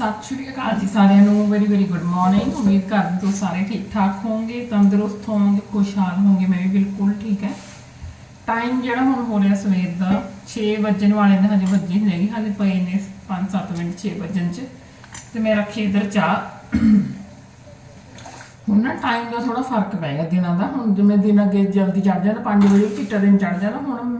ਸਤਿ ਸ਼੍ਰੀ ਅਕਾਲ ਜੀ ਸਾਰਿਆਂ ਨੂੰ ਵੈਰੀ ਵੈਰੀ ਗੁੱਡ ਮਾਰਨਿੰਗ ਉਮੀਦ ਕਰਦੇ ਤੁਸੀਂ ਸਾਰੇ ਠੀਕ ਠਾਕ ਹੋਵੋਗੇ, ਤੰਦਰੁਸਤ ਹੋਵੋਗੇ, ਖੁਸ਼ਹਾਲ ਹੋਵੋਗੇ, ਮੈਂ ਵੀ ਬਿਲਕੁਲ ਠੀਕ ਹੈ। ਟਾਈਮ ਜਿਹੜਾ ਹੁਣ ਹੋ ਰਿਹਾ ਸਵੇਰ ਦਾ 6 ਵਜਣ ਵਾਲੇ ਨੇ, ਹਜੇ ਵੱਜੇ ਨਹੀਂ ਹਜੇ ਪਏ ਨੇ 5-7 ਮਿੰਟ 6 ਵਜਣ ਚ। ਤੇ ਮੈਂ ਰੱਖੀ ਇਧਰ ਚਾਹ। ਹੁਣ ਨਾ ਟਾਈਮ ਦਾ ਥੋੜਾ ਫ਼ਰਕ ਪੈ ਗਿਆ ਦਿਨਾਂ ਦਾ। ਹੁਣ ਜਿਵੇਂ ਦਿਨ ਅੱਗੇ ਜਲਦੀ ਚੜ ਜਾਂਦਾ 5 ਵਜੇ ਚਿੱਟਾ ਦਿਨ ਚੜ ਜਾਂਦਾ, ਹੁਣ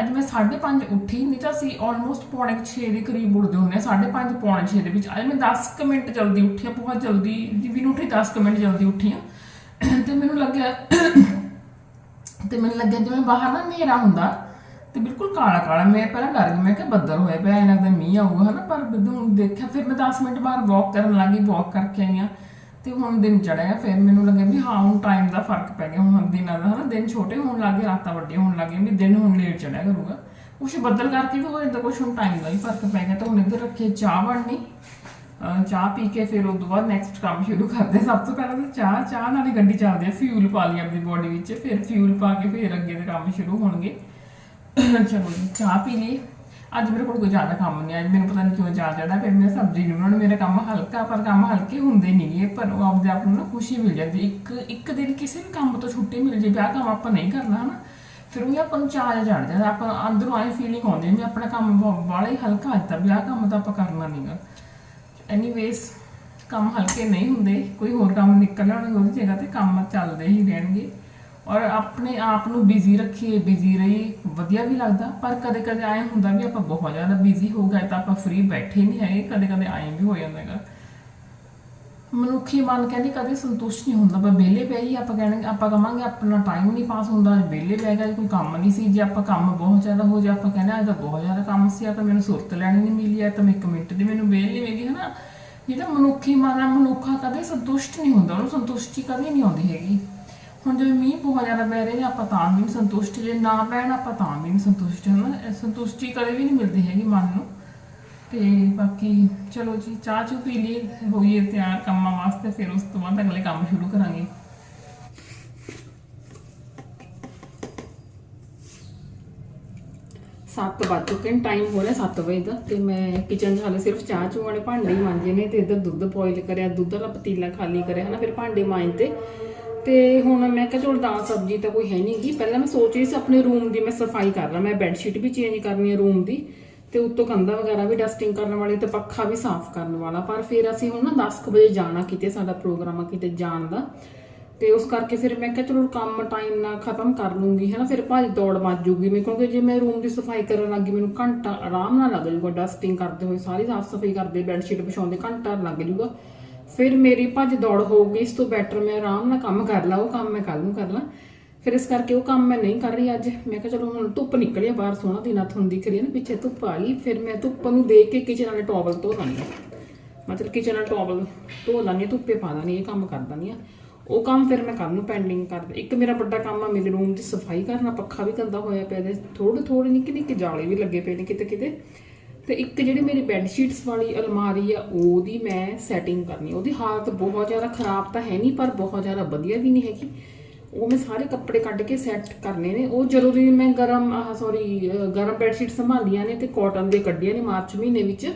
ਅੱਜ ਮੈਂ 5:30 ਉੱਠੀ, ਨਹੀਂ ਤਾਂ ਅਸੀਂ ਆਲਮੋਸਟ ਪੌਣੇ 6 ਦੇ ਕਰੀਬ ਉੱਠਦੇ ਹੁੰਦੇ ਆ 5:30 ਪੌਣੇ 6 ਦੇ ਵਿੱਚ। ਅੱਜ ਮੈਂ 10 ਕੁ ਮਿੰਟ ਜਲਦੀ ਉੱਠੀ ਆ ਬਹੁਤ ਜਲਦੀ ਜਿਵੇਂ ਨੂੰ ਉੱਠੀ 10 ਕੁ ਮਿੰਟ ਜਲਦੀ ਉੱਠੀ ਆ। ਤੇ ਮੈਨੂੰ ਲੱਗਿਆ, ਤੇ ਮੈਨੂੰ ਲੱਗਿਆ ਜਿਵੇਂ ਬਾਹਰ ਨਾ ਹਨੇਰਾ ਹੁੰਦਾ, ਤੇ ਬਿਲਕੁਲ ਕਾਲਾ ਕਾਲਾ, ਮੈਂ ਪਹਿਲਾਂ ਡਰ ਗਈ, ਮੈਂ ਕਿਹਾ ਬੱਦਲ ਹੋਇਆ ਪਿਆ, ਇਹਨਾਂ ਦਾ ਮੀਂਹ ਆਊਗਾ, ਹਨਾ, ਪਰ ਜਦੋਂ ਦੇਖਿਆ, ਫਿਰ ਮੈਂ 10 ਮਿੰਟ ਬਾਅਦ ਵਾਕ ਕਰਨ ਲੱਗੀ ਵਾਕ ਕਰਕੇ ਆਈ ਆ ਤੇ ਹੁਣ ਦਿਨ ਚੜਿਆ ਫਿਰ ਮੈਨੂੰ ਲੱਗਿਆ ਵੀ ਹਾਂ, ਹੁਣ ਟਾਈਮ ਦਾ ਫ਼ਰਕ ਪੈ ਗਿਆ, ਹੁਣ ਦਿਨਾਂ ਦਾ, ਹਨਾ, ਦਿਨ ਛੋਟੇ ਹੋਣ ਲੱਗੇ ਰਾਤਾਂ ਵੱਡੀਆਂ ਹੋਣ ਲੱਗੀਆਂ ਵੀ ਦਿਨ ਹੁਣ ਲੇਟ ਚੜਿਆ ਕਰੂਗਾ। ਕੁਛ ਬੱਦਲ ਕਰਕੇ ਵੀ ਹੋ ਜਾਂਦਾ, ਕੁਛ ਹੁਣ ਟਾਈਮ ਦਾ ਹੀ ਫ਼ਰਕ ਪੈ ਗਿਆ, ਤਾਂ ਹੁਣ ਇੱਧਰ ਰੱਖੇ ਚਾਹ ਬਣਨੀ। ਚਾਹ ਪੀ ਕੇ ਫਿਰ ਉਸ ਤੋਂ ਬਾਅਦ ਨੈਕਸਟ ਕੰਮ ਸ਼ੁਰੂ ਕਰਦੇ ਸਭ ਤੋਂ ਪਹਿਲਾਂ ਤਾਂ ਚਾਹ ਚਾਹ ਨਾਲ ਹੀ ਗੱਡੀ ਚੱਲਦੀ ਹੈ ਫਿਊਲ ਪਾ ਲਈ ਆਪਣੀ ਬੋਡੀ ਵਿੱਚ, ਫਿਰ ਫਿਊਲ ਪਾ ਕੇ ਫਿਰ ਅੱਗੇ ਦੇ ਕੰਮ ਸ਼ੁਰੂ ਹੋਣਗੇ। ਚਲੋ ਚਾਹ ਪੀ ਲਈ। ਅੱਜ ਮੇਰੇ ਕੋਲ ਕੋਈ ਜ਼ਿਆਦਾ ਕੰਮ ਨਹੀਂ ਅੱਜ ਮੈਨੂੰ ਪਤਾ ਨਹੀਂ ਕਿਉਂ ਜ਼ਿਆਦਾ ਚੜਾ ਫਿਰ ਮੈਂ ਸਬਜ਼ੀ ਨਹੀਂ ਬਣਾਉਣੀ, ਮੇਰਾ ਕੰਮ ਹਲਕਾ, ਪਰ ਕੰਮ ਹਲਕੇ ਹੁੰਦੇ ਨਹੀਂਗੇ ਪਰ ਉਹ ਆਪਦੇ ਆਪ ਨੂੰ ਨਾ ਖੁਸ਼ੀ ਮਿਲ ਜਾਂਦੀ, ਇੱਕ ਇੱਕ ਦਿਨ ਕਿਸੇ ਵੀ ਕੰਮ ਤੋਂ ਛੁੱਟੀ ਮਿਲ ਜੇ, ਵਿਆਹ ਕੰਮ ਆਪਾਂ ਨਹੀਂ ਕਰਨਾ ਹਨਾ, ਫਿਰ ਉਹ ਆਪਾਂ ਨੂੰ ਚਾਹ ਚੜ ਜਾਂਦਾ, ਆਪਾਂ ਅੰਦਰੋਂ ਆਈ ਫੀਲਿੰਗ ਆਉਂਦੀ ਹੈ ਵੀ ਆਪਣਾ ਕੰਮ ਬਾਲਾ ਹੀ ਹਲਕਾ ਹੁੰਦਾ ਵਿਆਹ ਕੰਮ ਤਾਂ ਆਪਾਂ ਕਰਨਾ ਨਹੀਂਗਾ ਐਨੀਵੇਸ ਕੰਮ ਹਲਕੇ ਨਹੀਂ ਹੁੰਦੇ, ਕੋਈ ਹੋਰ ਕੰਮ ਨਿਕਲ ਆਉਣਗੇ ਉਹਦੀ ਜਗ੍ਹਾ ਤੇ, ਕੰਮ ਚੱਲਦੇ ਹੀ ਰਹਿਣਗੇ। ਔਰ ਆਪਣੇ ਆਪ ਨੂੰ ਬਿਜ਼ੀ ਰੱਖੀਏ ਬਿਜ਼ੀ ਰਹੀ ਵਧੀਆ ਵੀ ਲੱਗਦਾ, ਪਰ ਕਦੇ ਕਦੇ ਆਏ ਹੁੰਦਾ ਵੀ ਆਪਾਂ ਬਹੁਤ ਜ਼ਿਆਦਾ ਬਿਜ਼ੀ ਹੋ ਗਏ ਤਾਂ ਆਪਾਂ ਫ੍ਰੀ ਬੈਠੇ ਨਹੀਂ ਹੈਗੇ, ਕਦੇ ਕਦੇ ਆਏ ਵੀ ਹੋ ਜਾਂਦਾ ਹੈਗਾ। ਮਨੁੱਖੀ ਮਨ ਕਹਿੰਦੀ ਕਦੇ ਸੰਤੁਸ਼ਟ ਨਹੀਂ ਹੁੰਦਾ ਪਰ ਵਿਹਲੇ ਪੈ ਹੀ ਆਪਾਂ ਕਹਿਣਗੇ, ਆਪਾਂ ਕਹਾਂਗੇ ਆਪਣਾ ਟਾਈਮ ਨਹੀਂ ਪਾਸ ਹੁੰਦਾ, ਵਿਹਲੇ ਪੈ ਗਿਆ ਕੋਈ ਕੰਮ ਨਹੀਂ ਸੀ, ਜੇ ਆਪਾਂ ਕੰਮ ਬਹੁਤ ਜ਼ਿਆਦਾ ਹੋ ਜਾ ਆਪਾਂ ਕਹਿੰਦੇ ਅੱਜ ਤਾਂ ਬਹੁਤ ਜ਼ਿਆਦਾ ਕੰਮ ਸੀ ਆ ਤਾਂ ਮੈਨੂੰ ਸੁਰਤ ਲੈਣੀ ਨਹੀਂ ਮਿਲੀ ਆ ਤਾਂ ਮੈਂ ਇੱਕ ਮਿੰਟ ਦੀ ਮੈਨੂੰ ਵਿਹਲ ਨਹੀਂ ਮਿਲੀ, ਹਨਾ? ਜਿਹੜਾ ਮਨੁੱਖੀ ਮਨ ਆ, ਮਨੁੱਖਾ ਕਦੇ ਸੰਤੁਸ਼ਟ ਨਹੀਂ ਹੁੰਦਾ, ਉਹਨੂੰ ਸੰਤੁਸ਼ਟੀ ਕਦੇ ਨਹੀਂ ਆਉਂਦੀ ਹੈਗੀ। ਹੁਣ ਜਿਵੇਂ ਮੀਂਹ ਬਹੁਤ ਜ਼ਿਆਦਾ ਪੈ ਰਿਹਾ ਨੇ, ਆਪਾਂ ਤਾਂ ਵੀ ਨਹੀਂ ਸੰਤੁਸ਼ਟ, ਜੇ ਨਾ ਪੈਣ ਆਪਾਂ ਤਾਂ ਵੀ ਨਹੀਂ ਸੰਤੁਸ਼ਟ ਹਨਾ ਇਹ ਸੰਤੁਸ਼ਟੀ ਕਦੇ ਵੀ ਨਹੀਂ ਮਿਲਦੀ ਹੈਗੀ ਮਨ ਨੂੰ। ਤੇ ਬਾਕੀ ਚਲੋ ਜੀ, ਚਾਹ ਚੂ ਪੀ ਲਈ ਹੋਈਏ ਤਿਆਰ ਕੰਮਾਂ ਵਾਸਤੇ, ਫਿਰ ਉਸ ਤੋਂ ਬਾਅਦ ਅਗਲੇ ਕੰਮ ਸ਼ੁਰੂ ਕਰਾਂਗੇ। ਸੱਤ ਵੱਜ ਚੁੱਕੇ ਨੇ, ਟਾਈਮ ਹੋ ਰਿਹਾ 7 ਵਜੇ ਦਾ, ਤੇ ਮੈਂ ਕਿਚਨ 'ਚ ਹਾਲੇ ਸਿਰਫ ਚਾਹ ਚੂ ਵਾਲੇ ਭਾਂਡੇ ਹੀ ਮਾਂਜੇ ਨੇ, ਤੇ ਇੱਧਰ ਦੁੱਧ ਬੋਇਲ ਕਰਿਆ, ਦੁੱਧ ਵਾਲਾ ਪਤੀਲਾ ਖਾਲੀ ਕਰਿਆ, ਹਨਾ? ਫਿਰ ਭਾਂਡੇ ਮਾਂਜਦੇ। ਤੇ ਹੁਣ ਮੈਂ ਕਿਹਾ ਚਲ ਦਾਲ ਸਬਜ਼ੀ ਤਾਂ ਕੋਈ ਹੈ ਨਹੀਂ ਗੀ। ਪਹਿਲਾਂ ਮੈਂ ਸੋਚ ਰਹੀ ਸੀ ਆਪਣੇ ਰੂਮ ਦੀ ਮੈਂ ਸਫ਼ਾਈ ਕਰ ਲਾਂ। ਮੈਂ ਬੈੱਡ ਸ਼ੀਟ ਵੀ ਚੇਂਜ ਕਰਨੀ ਹੈ ਰੂਮ ਦੀ ਤੇ ਉੱਤੋਂ ਕੰਧਾਂ ਵਗੈਰਾ ਵੀ ਡਸਟਿੰਗ ਕਰਨ ਵਾਲੀ ਤੇ ਪੱਖਾ ਵੀ ਸਾਫ਼ ਕਰਨ ਵਾਲਾ। ਪਰ ਫਿਰ ਅਸੀਂ ਹੁਣ ਨਾ 10 ਕੁ ਵਜੇ ਜਾਣਾ ਕਿਤੇ ਸਾਡਾ ਪ੍ਰੋਗਰਾਮ ਆ ਕਿਤੇ ਜਾਣ ਦਾ। ਤੇ ਉਸ ਕਰਕੇ ਫਿਰ ਮੈਂ ਕਿਹਾ ਚਲੋ ਕੰਮ ਟਾਈਮ ਨਾਲ ਖਤਮ ਕਰ ਲੂੰਗੀ ਹੈ ਨਾ ਫਿਰ ਭਾਜੀ ਦੌੜ ਮੱਚ ਜੂਗੀ ਮੈਂ ਕਿਉਂਕਿ ਜੇ ਮੈਂ ਰੂਮ ਦੀ ਸਫ਼ਾਈ ਕਰਨ ਲੱਗੀ ਮੈਨੂੰ ਘੰਟਾ ਆਰਾਮ ਨਾਲ ਲੱਗ ਜਾਊਗਾ ਡਸਟਿੰਗ ਕਰਦੇ ਹੋਏ। ਸਾਰੀ ਸਾਫ਼ ਸਫ਼ਾਈ ਕਰਦੇ ਬੈੱਡ ਸ਼ੀਟ ਵਿਛਾਉਂਦੇ, ਘੰਟਾ ਲੱਗ ਜੂਗਾ। ਫਿਰ ਮੇਰੀ ਭੱਜ ਦੌੜ ਹੋਊਗੀ ਇਸ ਤੋਂ ਬੈਟਰ ਮੈਂ ਆਰਾਮ ਨਾਲ ਕੰਮ ਕਰ ਲਾ, ਉਹ ਕੰਮ ਮੈਂ ਕੱਲ ਨੂੰ ਕਰ ਲਾਂ। ਫਿਰ ਇਸ ਕਰਕੇ ਉਹ ਕੰਮ ਮੈਂ ਨਹੀਂ ਕਰ ਰਹੀ ਅੱਜ। ਮੈਂ ਕਿਹਾ ਚਲੋ ਹੁਣ ਧੁੱਪ ਨਿਕਲੀ ਆ, ਬਾਹਰ ਸੋਹਣਾ ਦਿਨ ਹੱਥ ਹੁੰਦੀ ਕਰੀ ਨਾ, ਪਿੱਛੇ ਧੁੱਪ ਆ ਗਈ। ਫਿਰ ਮੈਂ ਧੁੱਪ ਨੂੰ ਦੇਖ ਕੇ ਕਿਚਨ ਵਾਲੇ ਟਾਵਲ ਧੋ ਦਾਂਗੀ ਮਤਲਬ ਕਿਚਨ ਵਾਲਾ ਟਾਵਲ ਧੋ ਦਾਂਗੀ ਧੁੱਪੇ ਪਾ ਦਾਂਗੀ ਇਹ ਕੰਮ ਕਰ ਦਾਂਗੀ ਆ। ਉਹ ਕੰਮ ਫਿਰ ਮੈਂ ਕੱਲ ਨੂੰ ਪੈਂਡਿੰਗ ਕਰ ਇੱਕ ਮੇਰਾ ਵੱਡਾ ਕੰਮ ਆ, ਮੇਰੇ ਰੂਮ ਦੀ ਸਫ਼ਾਈ ਕਰਨਾ, ਪੱਖਾ ਵੀ ਗੰਦਾ ਹੋਇਆ ਪਿਆ ਤੇ ਥੋੜੇ ਥੋੜੇ ਨਿੱਕੇ ਨਿੱਕੇ ਜਾਲੇ ਵੀ ਲੱਗੇ ਪਏ ਨੇ ਕਿਤੇ ਕਿਤੇ ਤੇ ਇੱਕ ਜਿਹੜੀ ਮੇਰੀ ਬੈੱਡ ਸ਼ੀਟਸ ਵਾਲੀ ਅਲਮਾਰੀ ਆ, ਉਹਦੀ ਮੈਂ ਸੈਟਿੰਗ ਕਰਨੀ ਉਹਦੀ ਹਾਲਤ ਬਹੁਤ ਜ਼ਿਆਦਾ ਖਰਾਬ ਤਾਂ ਹੈ ਨਹੀਂ, ਪਰ ਬਹੁਤ ਜ਼ਿਆਦਾ ਵਧੀਆ ਵੀ ਨਹੀਂ ਹੈਗੀ। ਉਹ ਮੈਂ ਸਾਰੇ ਕੱਪੜੇ ਕੱਢ ਕੇ ਸੈੱਟ ਕਰਨੇ ਨੇ। ਉਹ ਜਦੋਂ ਦੀ ਮੈਂ ਗਰਮ, ਆਹ ਸੌਰੀ ਗਰਮ ਬੈੱਡ ਸ਼ੀਟ ਸੰਭਾਲੀਆਂ ਨੇ ਤੇ ਕਾਟਨ ਦੇ ਕੱਢੀਆਂ ਨੇ ਮਾਰਚ ਮਹੀਨੇ ਵਿੱਚ।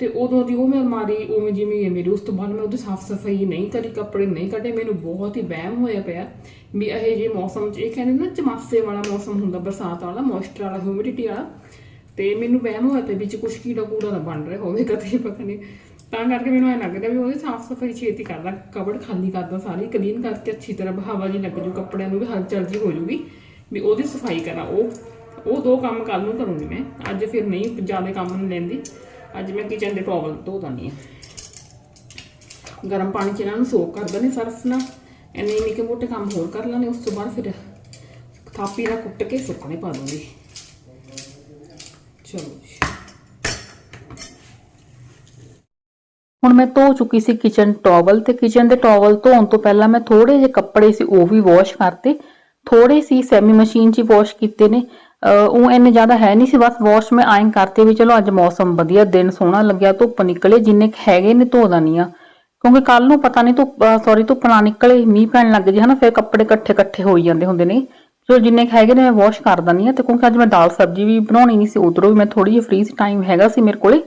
ਤੇ ਉਦੋਂ ਦੀ ਉਹ ਮੈਂ ਅਲਮਾਰੀ ਉਵੇਂ ਜਿਵੇਂ ਹੈ ਮੇਰੀ, ਉਸ ਤੋਂ ਬਾਅਦ ਮੈਂ ਉਹਦੀ ਸਾਫ਼ ਸਫ਼ਾਈ ਨਹੀਂ ਕਰੀ, ਕੱਪੜੇ ਨਹੀਂ ਕੱਢੇ। ਮੈਨੂੰ ਬਹੁਤ ਹੀ ਵਹਿਮ ਹੋਇਆ ਪਿਆ ਵੀ ਇਹ ਜੇ ਮੌਸਮ 'ਚ, ਇਹ ਕਹਿੰਦੇ ਨਾ ਚਮਾਸੇ ਵਾਲਾ ਮੌਸਮ ਹੁੰਦਾ, ਬਰਸਾਤ ਵਾਲਾ ਮੋਇਸਚਰ ਵਾਲਾ ਹਿਊਮਿਡਿਟੀ ਵਾਲਾ। ਤੇ ਮੈਨੂੰ ਵਹਿਮ ਹੋਇਆ ਪਿਆ ਵਿੱਚ ਕੁਛ ਕੀੜਾ ਕੂੜਾ ਨਾ ਬਣ ਰਿਹਾ ਹੋਵੇ ਕਦੇ, ਪਤਾ ਨਹੀਂ ਤਾਂ ਕਰਕੇ ਮੈਨੂੰ ਐ ਲੱਗਦਾ ਵੀ ਉਹਦੀ ਸਾਫ਼ ਸਫ਼ਾਈ ਛੇਤੀ ਕਰਦਾ ਕਬੜ ਖਾਲੀ ਕਰਦਾ ਸਾਰੀ ਕਲੀਨ ਕਰਕੇ ਅੱਛੀ ਤਰ੍ਹਾਂ ਬਹਾਵਾ ਜੀ ਲੱਗ ਜੂ ਕੱਪੜਿਆਂ ਨੂੰ ਵੀ ਹਲਚਲ ਜੀ ਹੋ ਜੂਗੀ ਵੀ ਉਹਦੀ ਸਫ਼ਾਈ ਕਰਾਂ। ਉਹ ਉਹ ਦੋ ਕੰਮ ਕੱਲ ਨੂੰ ਕਰੂੰਗੀ ਮੈਂ। ਅੱਜ ਫਿਰ ਨਹੀਂ ਜ਼ਿਆਦਾ ਕੰਮ ਨਹੀਂ ਲੈਂਦੀ। ਅੱਜ ਮੈਂ ਕਿਚਨ ਦੇ ਟਾਵਲ ਧੋ ਦਾਨੀ ਆ ਗਰਮ ਪਾਣੀ ਚ ਇਹਨਾਂ ਨੂੰ ਸੋਕ ਕਰ ਦਨੇ ਸਰਫ ਨਾਲ। ਇੰਨੇ ਨਿੱਕੇ ਮੋਟੇ ਕੰਮ ਹੋਰ ਕਰ ਲੈਣੇ ਉਸ ਤੋਂ ਬਾਅਦ ਫਿਰ ਥਾਪੀ ਨਾਲ ਕੁੱਟ ਕੇ ਸੁੱਕਣੇ ਪਾ ਦੂੰਗੀ। ਚਲੋ ਹੁਣ ਮੈਂ ਧੋ ਚੁੱਕੀ ਸੀ ਕਿਚਨ ਟਾਵਲ ਤੇ ਕਿਚਨ ਦੇ ਟਾਵਲ ਧੋਣ ਤੋਂ ਪਹਿਲਾਂ ਮੈਂ ਥੋੜੇ ਜਿਹੇ ਕੱਪੜੇ ਸੀ, ਉਹ ਵੀ ਵਾਸ਼ ਕਰਤੇ। ਥੋੜੇ ਸੀ ਸੈਮੀ ਮਸ਼ੀਨ 'ਚ ਵਾਸ਼ ਕੀਤੇ ਨੇ। ਉਹ ਇੰਨੇ ਜ਼ਿਆਦਾ ਹੈ ਨਹੀਂ ਸੀ, ਬਸ ਵਾਸ਼ ਮੈਂ ਆਇਨ ਕਰਤੇ ਵੀ ਚਲੋ ਅੱਜ ਮੌਸਮ ਵਧੀਆ, ਦਿਨ ਸੋਹਣਾ ਲੱਗਿਆ, ਧੁੱਪ ਨਿਕਲੇ, ਜਿੰਨੇ ਹੈਗੇ ਨੇ ਧੋ ਦਾਨੀ ਆ ਕਿਉਂਕਿ ਕੱਲ ਨੂੰ ਪਤਾ ਨਹੀਂ ਧੁੱਪ ਸੌਰੀ ਧੁੱਪ ਨਾ ਨਿਕਲੇ, ਮੀਂਹ ਪੈਣ ਲੱਗ ਜੇ ਹਨਾ, ਫਿਰ ਕੱਪੜੇ ਇਕੱਠੇ ਇਕੱਠੇ ਹੋਈ ਜਾਂਦੇ ਹੁੰਦੇ ਨੇ। ਚਲੋ ਜਿੰਨੇ ਕੁ ਹੈਗੇ ਨੇ ਮੈਂ ਵਾਸ਼ ਕਰ ਦਾਨੀ ਆ ਤੇ ਕਿਉਂਕਿ ਅੱਜ ਮੈਂ ਦਾਲ ਸਬਜ਼ੀ ਵੀ ਬਣਾਉਣੀ ਨਹੀਂ ਸੀ, ਉਧਰੋਂ ਵੀ ਮੈਂ ਥੋੜੀ ਜਿਹੀ ਫ੍ਰੀ ਸੀ ਟਾਈਮ ਹੈਗਾ ਸੀ ਮੇਰੇ ਕੋਲੇ।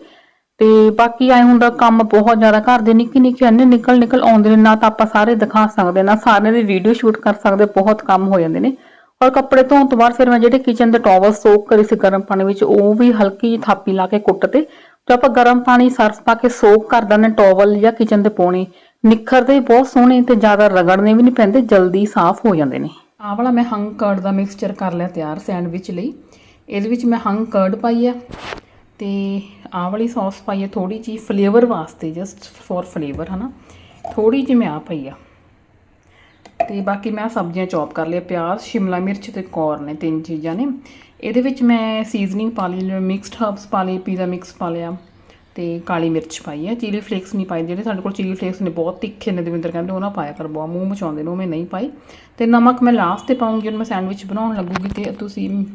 ਤੇ ਬਾਕੀ ਐ ਹੁੰਦਾ ਕੰਮ ਬਹੁਤ ਜ਼ਿਆਦਾ ਘਰ ਦੇ ਨਿੱਕੇ ਨਿੱਕੇ ਅੰਨੇ ਨਿਕਲ ਨਿਕਲ ਆਉਂਦੇ ਨੇ, ਨਾ ਤਾਂ ਆਪਾਂ ਸਾਰੇ ਦਿਖਾ ਸਕਦੇ, ਨਾ ਸਾਰਿਆਂ ਦੀ ਵੀਡੀਓ ਸ਼ੂਟ ਕਰ ਸਕਦੇ, ਬਹੁਤ ਕੰਮ ਹੋ ਜਾਂਦੇ ਨੇ। ਔਰ ਕੱਪੜੇ ਧੋਣ ਤੋਂ ਬਾਅਦ ਫਿਰ ਮੈਂ ਜਿਹੜੇ ਕਿਚਨ ਦੇ ਟਾਵਲ ਸੋਕ ਕਰੇ ਸੀ ਗਰਮ ਪਾਣੀ ਵਿੱਚ, ਉਹ ਵੀ ਹਲਕੀ ਜਿਹੀ ਥਾਪੀ ਲਾ ਕੇ ਕੁੱਟ ਤੇ, ਜੋ ਆਪਾਂ ਗਰਮ ਪਾਣੀ ਸਰਫ ਪਾ ਕੇ ਸੋਕ ਕਰ ਦਿੰਦੇ ਟਾਵਲ ਜਾਂ ਕਿਚਨ ਦੇ ਪਾਉਣੇ ਨਿਖਰਦੇ ਵੀ ਬਹੁਤ ਸੋਹਣੇ ਤੇ ਜ਼ਿਆਦਾ ਰਗੜਨੇ ਵੀ ਨਹੀਂ ਪੈਂਦੇ, ਜਲਦੀ ਸਾਫ਼ ਹੋ ਜਾਂਦੇ ਨੇ। ਆਹ ਵਾਲਾ ਮੈਂ ਹੰਗ ਕਰਡ ਦਾ ਮਿਕਸਚਰ ਕਰ ਲਿਆ ਤਿਆਰ ਸੈਂਡਵਿਚ ਲਈ। ਇਹਦੇ ਵਿੱਚ ਮੈਂ ਹੰਗ ਕਰਡ ਪਾਈ ਆ ਤੇ ਆਹ ਵਾਲੀ ਸੌਸ ਪਾਈ ਆ ਥੋੜੀ ਜੀ ਫਲੇਵਰ ਵਾਸਤੇ ਜਸਟ ਫॉर ਫਲੇਵਰ ਹਨਾ। ਥੋੜੀ ਜਿਹੀ ਮੈਂ ਆ ਪਾਈ ਆ। ਤੇ ਬਾਕੀ ਮੈਂ ਸਬਜ਼ੀਆਂ ਚੌਪ ਕਰ ਲਿਆ ਪਿਆਜ਼, ਸ਼ਿਮਲਾ ਮਿਰਚ ਤੇ ਕੋਰਨ ਨੇ ਤਿੰਨ ਚੀਜ਼ਾਂ ਨੇ। ਇਹਦੇ ਵਿੱਚ ਮੈਂ ਸੀਜ਼ਨਿੰਗ ਪਾ ਲਈ ਮਿਕਸਡ ਹਰਬਸ ਪਾ ਲਈ ਪੀਜ਼ਾ ਮਿਕਸ ਪਾ ਲਿਆ। ਤੇ ਕਾਲੀ ਮਿਰਚ ਪਾਈ ਹੈ ਚੀਲੀ ਫਲੇਕਸ ਨਹੀਂ ਪਾਈ ਜਿਹੜੇ ਸਾਡੇ ਕੋਲ ਚਿਲੀ ਫਲੇਕਸ ਨੇ, ਬਹੁਤ ਤਿੱਖੇ ਨੇ ਦਵਿੰਦਰ ਕਹਿੰਦੇ, ਉਹ ਨਾ ਪਾਇਆ ਕਰ, ਬਹੁਤ ਮੂੰਹ ਮਚਾਉਂਦੇ ਨੇ, ਉਹ ਮੈਂ ਨਹੀਂ ਪਾਈ। ਤੇ ਨਮਕ ਮੈਂ ਲਾਸਟ ਤੇ ਪਾਉਂਗੀ ਜਦੋਂ ਮੈਂ ਸੈਂਡਵਿਚ ਬਣਾਉਣ ਲੱਗੂਗੀ ਤੇ ਤੁਸੀਂ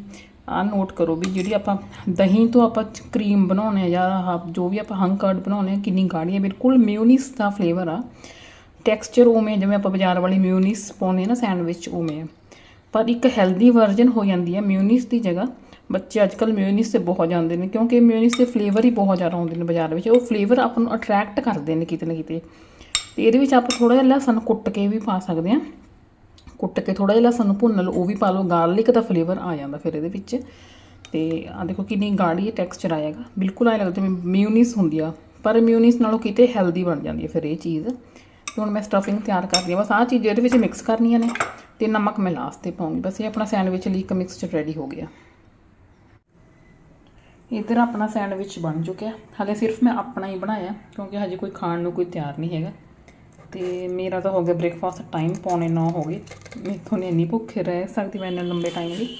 ਆ ਨੋਟ ਕਰੋ ਵੀ ਜਿਹੜੀ ਆਪਾਂ ਦਹੀਂ ਤੋਂ ਆਪਾਂ ਕਰੀਮ ਬਣਾਉਣੇ ਆ ਜਾਂ ਆਹ ਜੋ ਵੀ ਆਪਾਂ ਹੰਗ ਕਰਡ ਬਣਾਉਣੇ ਆ, ਕਿੰਨੀ ਗਾੜੀ ਹੈ ਬਿਲਕੁਲ ਮਿਊਨੀਸ ਦਾ ਫਲੇਵਰ ਆ। ਟੈਕਸਚਰ ਉਵੇਂ, ਜਿਵੇਂ ਆਪਾਂ ਬਾਜ਼ਾਰ ਵਾਲੀ ਮਿਊਨੀਸ ਪਾਉਂਦੇ ਆ ਨਾ ਸੈਂਡਵਿਚ ਉਵੇਂ ਆ। ਪਰ ਇੱਕ ਹੈਲਦੀ ਵਰਜ਼ਨ ਹੋ ਜਾਂਦੀ ਹੈ ਮਿਊਨੀਸ ਦੀ ਜਗ੍ਹਾ। ਬੱਚੇ ਅੱਜ ਅੱਜਕੱਲ ਮਿਊਨੀਸ ਤੇ ਬਹੁਤ ਜਾਂਦੇ ਨੇ, ਕਿਉਂਕਿ ਮਿਊਨੀਸ ਦੇ ਫਲੇਵਰ ਹੀ ਬਹੁਤ ਜ਼ਿਆਦਾ ਆਉਂਦੇ ਨੇ ਬਾਜ਼ਾਰ ਵਿੱਚ, ਉਹ ਫਲੇਵਰ ਆਪਾਂ ਨੂੰ ਅਟਰੈਕਟ ਕਰਦੇ ਨੇ ਕਿਤੇ ਨਾ ਕਿਤੇ। ਤੇ ਇਹਦੇ ਵਿੱਚ ਆਪਾਂ ਥੋੜਾ ਜਿਹਾ ਲਸਣ ਕੁੱਟ ਕੇ ਵੀ ਪਾ ਸਕਦੇ ਆ ਕੁੱਟ ਕੇ ਥੋੜਾ ਜਿਹਾ ਲਸਣ ਨੂੰ ਭੁੰਨ ਲਓ, ਉਹ ਵੀ ਪਾ ਲਓ ਗਾਰਲਿਕ ਦਾ ਫਲੇਵਰ ਆ ਜਾਂਦਾ ਫਿਰ ਇਹਦੇ ਵਿੱਚ। ਤੇ ਆ ਦੇਖੋ ਕਿੰਨੀ ਗਾੜੀ ਟੈਕਸਚਰ ਆਏਗਾ ਬਿਲਕੁਲ ਆਏ ਲੱਗਦਾ ਜਿਵੇਂ ਮਿਊਨੀਸ ਹੁੰਦੀ ਆ, ਪਰ ਮਿਊਨੀਸ ਨਾਲੋਂ ਕਿਤੇ ਹੈਲਦੀ ਬਣ ਜਾਂਦੀ ਹੈ ਫਿਰ ਇਹ ਚੀਜ਼। ਤੇ ਹੁਣ ਮੈਂ ਸਟਫਿੰਗ ਤਿਆਰ ਕਰਦੀ ਹਾਂ, ਬਸ ਆਹ ਚੀਜ਼ ਇਹਦੇ ਵਿੱਚ ਮਿਕਸ ਕਰਨੀਆਂ ਨੇ, ਤੇ ਨਮਕ ਮੈਂ ਲਾਸਟ ਤੇ ਪਾਉਂਗੀ। ਬਸ ਇਹ ਆਪਣਾ ਸੈਂਡਵਿਚ ਲਈ ਇੱਕ ਮਿਕਸਚਰ ਰੈਡੀ ਹੋ ਗਿਆ। ਇੱਧਰ ਆਪਣਾ ਸੈਂਡਵਿਚ ਬਣ ਚੁੱਕਿਆ। ਹਾਲੇ ਸਿਰਫ ਮੈਂ ਆਪਣਾ ਹੀ ਬਣਾਇਆ, ਕਿਉਂਕਿ ਹਜੇ ਕੋਈ ਖਾਣ ਨੂੰ ਕੋਈ ਤਿਆਰ ਨਹੀਂ ਹੈਗਾ। ਤੇ ਮੇਰਾ ਤਾਂ ਹੋ ਗਿਆ ਬ੍ਰੇਕਫਾਸਟ ਟਾਈਮ ਪੌਣੇ 9 ਹੋ ਗਏ। ਮੈਥੋਂ ਨਹੀਂ ਇੰਨੀ ਭੁੱਖ ਰਹਿ ਸਕਦੀ ਮੈਂ ਇੰਨੇ ਲੰਬੇ ਟਾਈਮ ਲਈ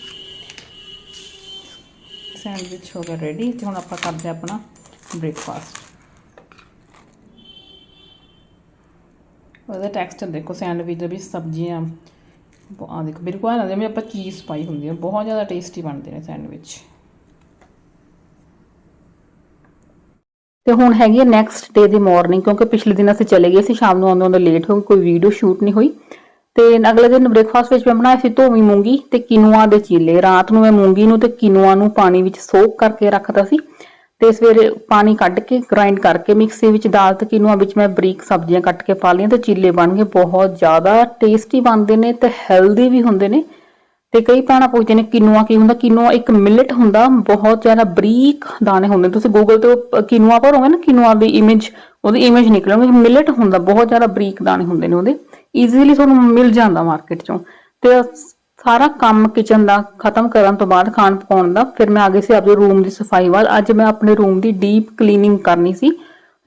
ਸੈਂਡਵਿਚ ਹੋ ਗਿਆ ਰੈਡੀ ਤੇ ਹੁਣ ਆਪਾਂ ਕਰਦੇ ਹਾਂ ਆਪਣਾ ਬ੍ਰੇਕਫਾਸਟ ਉਹਦਾ ਟੈਕਸਚਰ ਦੇਖੋ, ਸੈਂਡਵਿਚ ਦੇ ਵਿੱਚ ਸਬਜ਼ੀਆਂ ਆ ਦੇਖੋ, ਬਿਲਕੁਲ ਆ ਜਿਵੇਂ ਆਪਾਂ ਚੀਜ਼ ਪਾਈ ਹੁੰਦੀ ਹੈ ਬਹੁਤ ਜ਼ਿਆਦਾ ਟੇਸਟੀ ਬਣਦੇ ਨੇ ਸੈਂਡਵਿਚ। ਤੇ ਹੁਣ ਹੈਗੀ ਹੈ ਨੈਕਸਟ ਡੇ ਦੀ ਮਾਰਨਿੰਗ ਕਿਉਂਕਿ ਪਿਛਲੇ ਦਿਨ ਅਸੀਂ ਚਲੇ ਗਏ ਸੀ, ਸ਼ਾਮ ਨੂੰ ਆਉਂਦੇ ਆਉਂਦੇ ਲੇਟ ਹੋ ਗਏ ਕੋਈ ਵੀਡੀਓ ਸ਼ੂਟ ਨਹੀਂ ਹੋਈ। ਤੇ ਅਗਲੇ ਦਿਨ ਬ੍ਰੇਕਫਾਸਟ ਵਿੱਚ ਮੈਂ ਬਣਾਇਆ ਸੀ ਧੋਵੀ ਮੂੰਗੀ ਤੇ ਕਿਨੂਆ ਦੇ ਚੀਲੇ। ਰਾਤ ਨੂੰ ਮੈਂ ਮੂੰਗੀ ਨੂੰ ਤੇ ਕਿਨੂਆ ਨੂੰ ਪਾਣੀ ਵਿੱਚ ਸੋਕ ਕਰਕੇ ਰੱਖਦਾ ਸੀ ਤੇ ਸਵੇਰੇ ਪਾਣੀ ਕੱਢ ਕੇ ਗ੍ਰਾਈਂਡ ਕਰਕੇ, ਮਿਕਸੀ ਵਿੱਚ ਦਾਲ ਤੇ ਕਿਨੂਆ ਵਿੱਚ ਮੈਂ ਬਰੀਕ ਸਬਜ਼ੀਆਂ ਕੱਟ ਕੇ ਪਾ ਲਈਆਂ ਤੇ ਚੀਲੇ ਬਣ ਗਏ, ਬਹੁਤ ਜ਼ਿਆਦਾ ਟੇਸਟੀ ਬਣਦੇ ਨੇ ਤੇ ਹੈਲਦੀ ਵੀ ਹੁੰਦੇ ਨੇ। ਤੇ ਕਈ ਭੈਣਾਂ ਪੁੱਛਦੇ ਨੇ ਕਿਨੂਆ ਕੀ ਹੁੰਦਾ? ਕਿਨੂਆ ਇੱਕ ਮਿਲਟ ਹੁੰਦਾ, ਬਹੁਤ ਜ਼ਿਆਦਾ ਬਰੀਕ ਦਾਣੇ ਹੁੰਦੇ ਤੁਸੀਂ ਗੂਗਲ ਤੇ ਕਿਨੂਆ ਭਰੋਗੇ ਨਾ, ਕਿਨੂਆ ਦੀ ਇਮੇਜ ਉਹਦੀ ਇਮੇਜ ਨਿਕਲੂਗੀ। ਮਿਲਟ ਹੁੰਦਾ, ਬਹੁਤ ਜ਼ਿਆਦਾ ਬਰੀਕ ਦਾਣੇ ਹੁੰਦੇ ਨੇ ਉਹਦੇ। ਈਜ਼ੀਲੀ ਤੁਹਾਨੂੰ ਮਿਲ ਜਾਂਦਾ ਮਾਰਕੀਟ ਚੋਂ। ਤੇ ਸਾਰਾ ਕੰਮ ਕਿਚਨ ਦਾ ਖਤਮ ਕਰਨ ਤੋਂ ਬਾਅਦ ਖਾਣ ਪਕਾਉਣ ਦਾ, ਫਿਰ ਮੈਂ ਆ ਗਈ ਸੀ ਆਪਣੇ ਰੂਮ ਦੀ ਸਫ਼ਾਈ ਵੱਲ। ਅੱਜ ਮੈਂ ਆਪਣੇ ਰੂਮ ਦੀ ਡੀਪ ਕਲੀਨਿੰਗ ਕਰਨੀ ਸੀ।